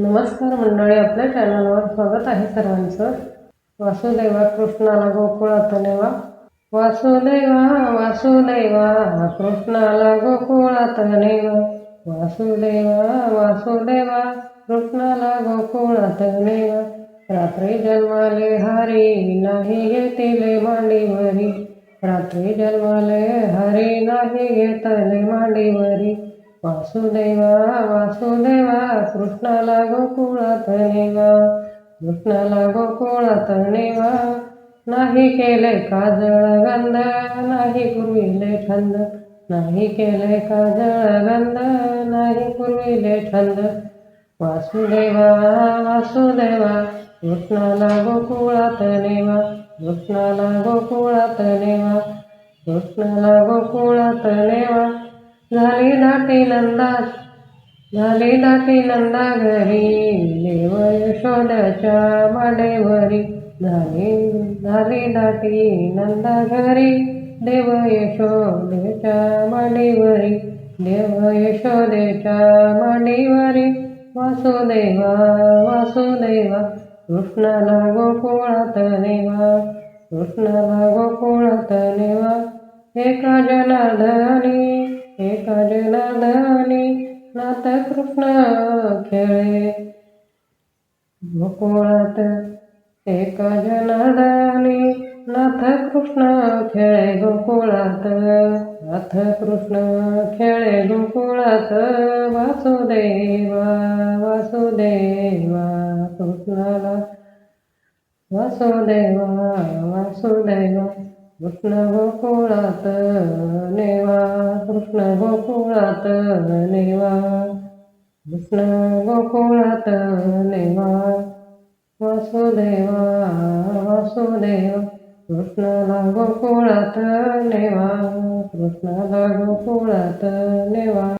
नमस्कार मंडळी आपल्या चॅनलवर स्वागत आहे सर्वांचं वासुदेवा कृष्णाला गोकुळात नेवा वासुदेवा वासुदेवा कृष्णाला गोकुळात नेवा वासुदेवा वासुदेवा कृष्णाला गोकुळात नेवा रात्री जन्माले हरी नाही घेतिले मांडीवरी. रात्री जन्माले हरी नाही घेतले मांडीवरी. वासुदेवा वासुदेवा कृष्णाला गोकुळात नेवा कृष्णाला गोकुळात नेवा नाही केले काजळ गंध नाही पुरविले छंद नाही केले काजळ गंध नाही पुरविले छंद. वासुदेवा वासुदेवा कृष्णाला गोकुळात नेवा कृष्णाला गोकुळात नेवा कृष्णाला गोकुळात नेवा झाली दाटी नंदा झाली दाटी नंदा घरी देव यशोदाच्या माडेवरी झाली झाली दाटी नंदा घरी देव यशोदेच्या माडीवरी देव यशोदेच्या माडीवरी वासुदेवा वासुदेवा कृष्णाला गोकुळात नेवा कृष्णाला गोकुळात नेवा एका जनार्दनी एका जनार्दनी नाथ कृष्ण खेळे. गोकुळात एका जनादाने नाथ कृष्ण खेळे गोकुळात. नाथ कृष्ण खेळे गोकुळात वासुदेवा वासुदेवा कृष्णाला. वासुदेवा वासुदेवा. कृष्ण गोकुळात नेवा कृष्ण गोकुळात नेवा. कृष्ण गोकुळात नेवा. वासुदेवा वासुदेवा कृष्णाला गोकुळात नेवा. कृष्णाला गोकुळात नेवा.